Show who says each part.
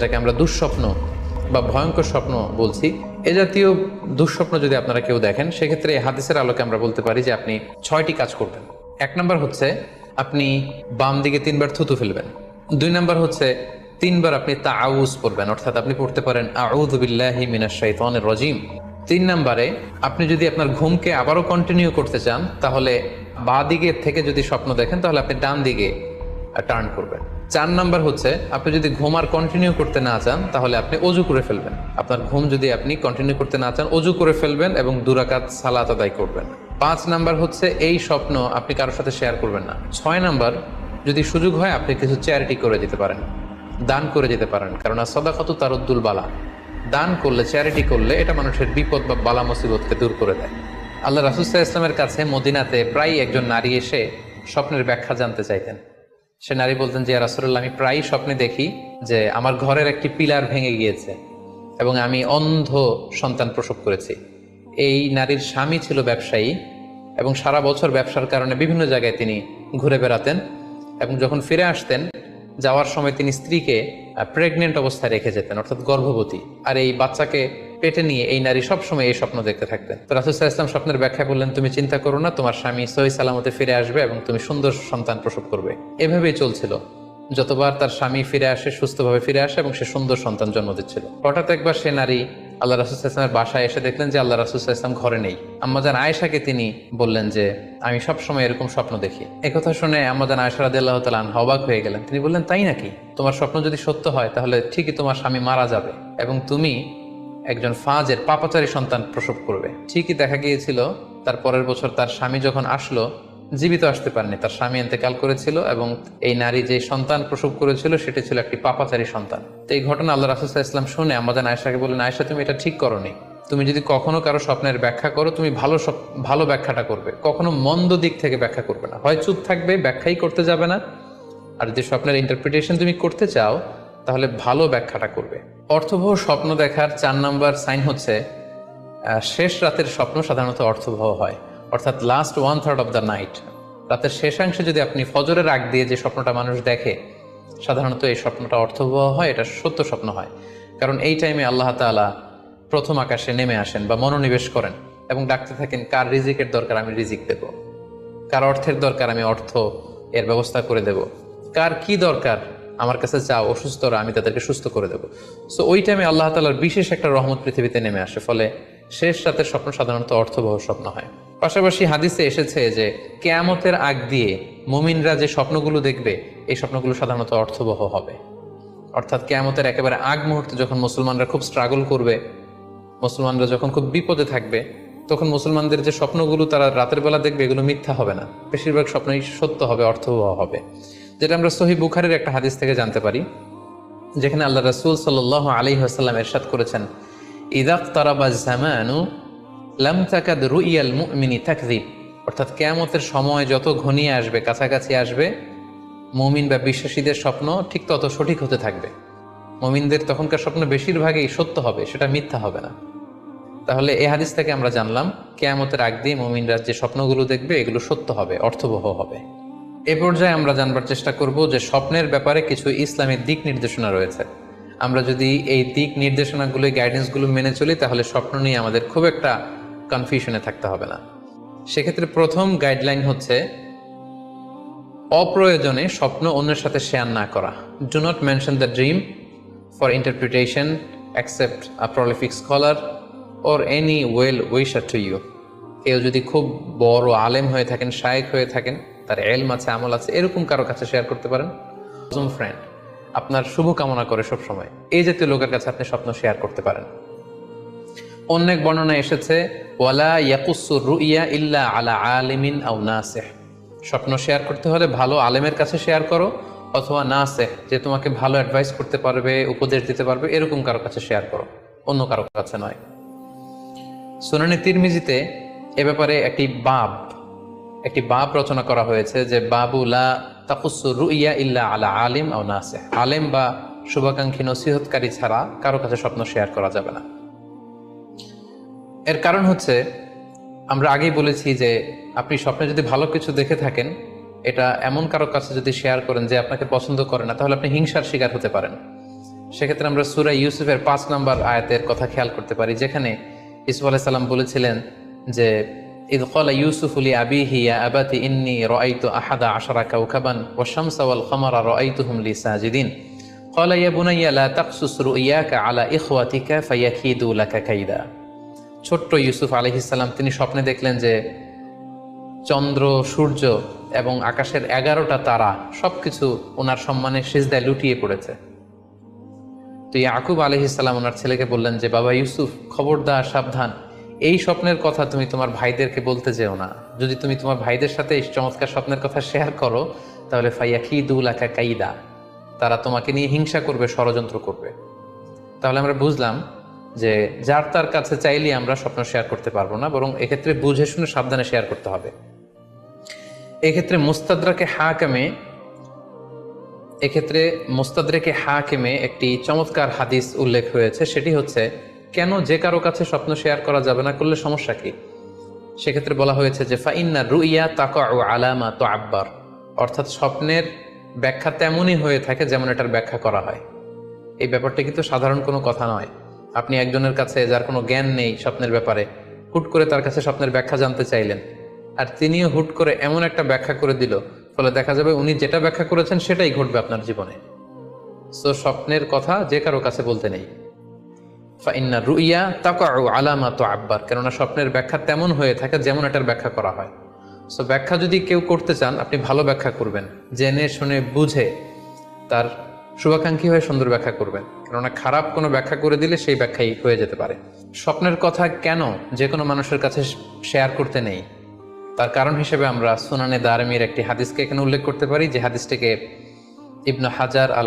Speaker 1: যেটাকে আমরা দুঃস্বপ্ন বা ভয়ঙ্কর স্বপ্ন বলছি, এ জাতীয় দুঃস্বপ্ন যদি আপনারা কেউ দেখেন, সেক্ষেত্রে এই হাদিসের আলোকে আমরা বলতে পারি যে আপনি ছয়টি কাজ করবেন। এক নম্বর হচ্ছে আপনি বাম দিকে তিনবার থুতু ফেলবেন। দুই নম্বর হচ্ছে তিনবার আপনি তা আউজ পড়বেন, অর্থাৎ আপনি পড়তে পারেন আউদুবিল্লাহি মিনাশ শাইতানির রাজিম। তিন নম্বরে আপনি যদি আপনার ঘুমকে আবারও কন্টিনিউ করতে চান, তাহলে বাঁ দিকে থেকে যদি স্বপ্ন দেখেন, তাহলে আপনি ডান দিকে টার্ন করবেন। চার নাম্বার হচ্ছে, আপনি যদি ঘুম আর কন্টিনিউ করতে না চান, তাহলে আপনি অজু করে ফেলবেন। আপনার ঘুম যদি আপনি কন্টিনিউ করতে না চান, অজু করে ফেলবেন এবং দুরাকাত সালাত আদায় করবেন। পাঁচ নাম্বার হচ্ছে, এই স্বপ্ন আপনি কারোর সাথে শেয়ার করবেন না। ছয় নাম্বার, যদি সুযোগ হয়, আপনি কিছু চ্যারিটি করে দিতে পারেন। দান করে যেতে পারেন। কারণ সদাকত তারুদ্দুল বালা। দান করলে চ্যারিটি করলে, এটা মানুষের বিপদ বা বালা মুসিবতকে দূর করে দেয়। আল্লাহ রাসুসাহ ইসলামের কাছে মদিনাতে প্রায় একজন নারী এসে স্বপ্নের ব্যাখ্যা জানতে চাইতেন। সে নারী বলতেন যে রাসুল্লাহ আমি প্রায় স্বপ্নে দেখি যে আমার ঘরের একটি পিলার ভেঙে গিয়েছে এবং আমি অন্ধ সন্তান প্রসব করেছি। এই নারীর স্বামী ছিল ব্যবসায়ী এবং সারা বছর ব্যবসার কারণে বিভিন্ন জায়গায় তিনি ঘুরে বেড়াতেন এবং যখন ফিরে আসতেন, যাওয়ার সময় তিনি স্ত্রীকে প্রেগনেন্ট অবস্থায় রেখে যেতেন, অর্থাৎ গর্ভবতী। আর এই বাচ্চাকে পেটে নিয়ে এই নারী সবসময় এই স্বপ্ন দেখতে থাকতেন। তো রাসুসাহ ইসলাম স্বপ্নের ব্যাখ্যা বললেন, তুমি চিন্তা করো না, তোমার স্বামী সহি সালামতে ফিরে আসবে এবং তুমি সুন্দর সন্তান প্রসব করবে। এভাবেই চলছিল। যতবার তার স্বামী ফিরে আসে, সুস্থভাবে ফিরে আসে এবং সে সুন্দর সন্তান জন্ম দিচ্ছিল। হঠাৎ একবার সে নারী আল্লাহ রাসুল ইসলামের বাসায় এসে দেখলেন যে আল্লাহ রাসুল ইসলাম ঘরে নেই। আম্মাজান আয়েশাকে তিনি বললেন যে, আমি সবসময় এরকম স্বপ্ন দেখি। একথা শুনে আম্মাজান আয়েশা রাদি আল্লাহ তালান অবাক হয়ে গেলেন। তিনি বললেন, তাই নাকি? তোমার স্বপ্ন যদি সত্য হয়, তাহলে ঠিকই তোমার স্বামী মারা যাবে এবং তুমি একজন ফাজের পাপাচারী সন্তান প্রসব করবে। ঠিকই দেখা গিয়েছিল, তার পরের বছর তার স্বামী যখন আসলো, জীবিত আসতে পারেনি। তার স্বামী এতেকাল করেছিল এবং এই নারী যে সন্তান প্রসব করেছিল, সেটি ছিল একটি পাপাচারী সন্তান। তো এই ঘটনা আল্লাহ রাসুসাহ ইসলাম শুনে আমাদের আয়সাকে বললেন আয়সা তুমি এটা ঠিক করনি। তুমি যদি কখনো কারও স্বপ্নের ব্যাখ্যা করো, তুমি ভালো ভালো ব্যাখ্যাটা করবে। কখনো মন্দ দিক থেকে ব্যাখ্যা করবে না। হয় চুপ থাকবে, ব্যাখ্যাই করতে যাবে না। আর যদি স্বপ্নের ইন্টারপ্রিটেশন তুমি করতে চাও, তাহলে ভালো ব্যাখ্যাটা করবে। অর্থবহ স্বপ্ন দেখার চার নম্বর সাইন হচ্ছে শেষ রাতের স্বপ্ন সাধারণত অর্থবহ হয়। অর্থাৎ last one third of the night রাতের শেষাংশে যদি আপনি ফজরের আগ দিয়ে যে স্বপ্নটা মানুষ দেখে, সাধারণত এই স্বপ্নটা অর্থবহ হয়, এটা সত্য স্বপ্ন হয়। কারণ এই টাইমে আল্লাহ তাআলা প্রথম আকাশে নেমে আসেন বা মনোনিবেশ করেন এবং ডাকতে থাকেন, কার রিজিকের দরকার আমি রিজিক দেব? কার অর্থের দরকার আমি অর্থ এর ব্যবস্থা করে দেব? কার কি দরকার আমার কাছে চাও অসুস্থরা আমি তাদেরকে সুস্থ করে দেব। সো ওই টাইমে আল্লাহ তালার বিশেষ একটা রহমত পৃথিবীতে নেমে আসে, ফলে শেষ রাতের স্বপ্ন সাধারণত অর্থবহ স্বপ্ন হয়। পাশাপাশি হাদিসে এসেছে যে, কেয়ামতের আগ দিয়ে মুমিনরা যে স্বপ্নগুলো দেখবে, এই স্বপ্নগুলো সাধারণত অর্থবহ হবে। অর্থাৎ কেয়ামতের একেবারে আগ মুহূর্তে যখন মুসলমানরা খুব স্ট্রাগল করবে, মুসলমানরা যখন খুব বিপদে থাকবে, তখন মুসলমানদের যে স্বপ্নগুলো তারা রাতের বেলা দেখবে, এগুলো মিথ্যা হবে না। বেশিরভাগ স্বপ্নই সত্য হবে, অর্থবহ হবে। যেটা আমরা সহি বুখারের একটা হাদিস থেকে জানতে পারি, যেখানে আল্লাহ রাসূল সাল্লাল্লাহু আলী ওয়াসাল্লাম ইরশাদ করেছেন ইদাক অর্থাৎ কেয়ামতের সময় যত ঘনিয়ে আসবে, কাছাকাছি আসবে, মমিন বা বিশ্বাসীদের স্বপ্ন ঠিক তত সঠিক হতে থাকবে। মমিনদের তখনকার স্বপ্ন বেশিরভাগই সত্য হবে, সেটা মিথ্যা হবে না। তাহলে এ হাদিস থেকে আমরা জানলাম, কেয়ামতের আগ দিয়ে মুমিনরা যে স্বপ্নগুলো দেখবে, এগুলো সত্য হবে, অর্থবহ হবে। এ পর্যায়ে আমরা জানবার চেষ্টা করব যে স্বপ্নের ব্যাপারে কিছু ইসলামের দিক নির্দেশনা রয়েছে। আমরা যদি এই দিক নির্দেশনাগুলো গাইডেন্সগুলো মেনে চলি, তাহলে স্বপ্ন নিয়ে আমাদের খুব একটা কনফিউশনে থাকতে হবে না। সেক্ষেত্রে প্রথম গাইডলাইন হচ্ছে, অপ্রয়োজনে স্বপ্ন অন্যের সাথে শেয়ার না করা। Do not mention the dream for interpretation accept a prolific scholar or any well wisher to you কেউ যদি খুব বড় আলেম হয়ে থাকেন, শায়েক হয়ে থাকেন তার এলম আছে, আমল আছে, এরকম কারও কাছে শেয়ার করতে পারেন। ফ্রেন্ড আপনার শুভ কামনা করে সব সময় এই জাতীয় লোকের কাছে আপনি স্বপ্ন শেয়ার করতে পারেন। অন্য এক বর্ণনা এসেছে, ওয়ালা ইয়াকুসুর রুইয়া ইল্লা আলা আলিমিন আও নাসিহ। স্বপ্ন শেয়ার করতে হলে ভালো আলেমের কাছে শেয়ার করো, অথবা নাসেহ, যে তোমাকে ভালো অ্যাডভাইস করতে পারবে, উপদেশ দিতে পারবে, এরকম কারও কাছে শেয়ার করো। অন্য কারও কাছে নয়। সুনানি তিরমিজিতে এ ব্যাপারে একটি বাব একটি বাব রচনা করা হয়েছে যে বাবুলা তাকুসু রুইয়া ইল্লা আলা আলিম আও নাসেহ। আলেম বা শুভাকাঙ্ক্ষী নসিহতকারী ছাড়া কারও কাছে স্বপ্ন শেয়ার করা যাবে না। এর কারণ হচ্ছে, আমরা আগেই বলেছি যে আপনি স্বপ্নে যদি ভালো কিছু দেখে থাকেন, এটা এমন কারও কাছে যদি শেয়ার করেন যে আপনাকে পছন্দ করে না, তাহলে আপনি হিংসার শিকার হতে পারেন। সেক্ষেত্রে আমরা সুরা ইউসুফের পাঁচ নম্বর আয়াতের কথা খেয়াল করতে পারি, যেখানে ইসুফ আলাইসাল্লাম বলেছিলেন যে إذ قال يوسف لأبيه يا أبت إني رأيت أحد عشر كوكبا والشمس والقمر رأيتهم لي ساجدين قال يا بني لا تقصص رؤياك على إخوتك فيكيدوا لك كيدا ছোট্ট ইউসুফ আলহিসাল্লাম তিনি স্বপ্নে দেখলেন যে চন্দ্র সূর্য এবং আকাশের এগারোটা তারা সবকিছু ওনার সম্মানে সিজদায় লুটিয়ে পড়েছে তো ইয়াকুব আলহিসাল্লাম ওনার ছেলেকে বললেন যে বাবা ইউসুফ খবরদার সাবধান এই স্বপ্নের কথা তুমি তোমার ভাইদেরকে বলতে যেও না। যদি তুমি তোমার ভাইদের সাথে এই চমৎকার স্বপ্নের কথা শেয়ার করো, তাহলে ফাইয়া কি খিদুল আকা কাইদা, তারা তোমাকে নিয়ে হিংসা করবে, ষড়যন্ত্র করবে। তাহলে আমরা বুঝলাম যে যার তার কাছে চাইলে আমরা স্বপ্ন শেয়ার করতে পারব না, বরং এক্ষেত্রে বুঝে শুনে সাবধানে শেয়ার করতে হবে। এক্ষেত্রে মুস্তাদরাকে হাকামে, এক্ষেত্রে মোস্তাদরেকে হাকিমে একটি চমৎকার হাদিস উল্লেখ হয়েছে, সেটি হচ্ছে কেন যে কারও কাছে স্বপ্ন শেয়ার করা যাবে না করলে সমস্যা কি? সেক্ষেত্রে বলা হয়েছে যে, ফাইন্না রুইয়া তাকা ও আলামা তো আব্বার অর্থাৎ স্বপ্নের ব্যাখ্যা তেমনই হয়ে থাকে যেমন এটার ব্যাখ্যা করা হয়। এই ব্যাপারটা কিন্তু সাধারণ কোনো কথা নয়। আপনি একজনের কাছে যার কোনো জ্ঞান নেই স্বপ্নের ব্যাপারে, হুট করে তার কাছে স্বপ্নের ব্যাখ্যা জানতে চাইলেন। আর তিনিও হুট করে এমন একটা ব্যাখ্যা করে দিল, ফলে দেখা যাবে উনি যেটা ব্যাখ্যা করেছেন সেটাই ঘটবে আপনার জীবনে। সো স্বপ্নের কথা যে কারও কাছে বলতে নেই। ফাইন্না রুইয়া তাকাউ আলামা তো আব্বার কেননা স্বপ্নের ব্যাখ্যা তেমন হয়ে থাকে যেমন এটার ব্যাখ্যা করা হয়। সো ব্যাখ্যা যদি কেউ করতে চান, আপনি ভালো ব্যাখ্যা করবেন, জেনে শুনে বুঝে তার শুভাকাঙ্ক্ষী হয়ে সুন্দর ব্যাখ্যা করবেন, কেননা খারাপ কোনো ব্যাখ্যা করে দিলে সেই ব্যাখ্যাই হয়ে যেতে পারে। স্বপ্নের কথা কেন যে কোনো মানুষের কাছে শেয়ার করতে নেই? তার কারণ হিসেবে আমরা সুনানে দারমির একটি হাদিসকে এখানে উল্লেখ করতে পারি, যে হাদিসটিকে ইবনু হাজার আল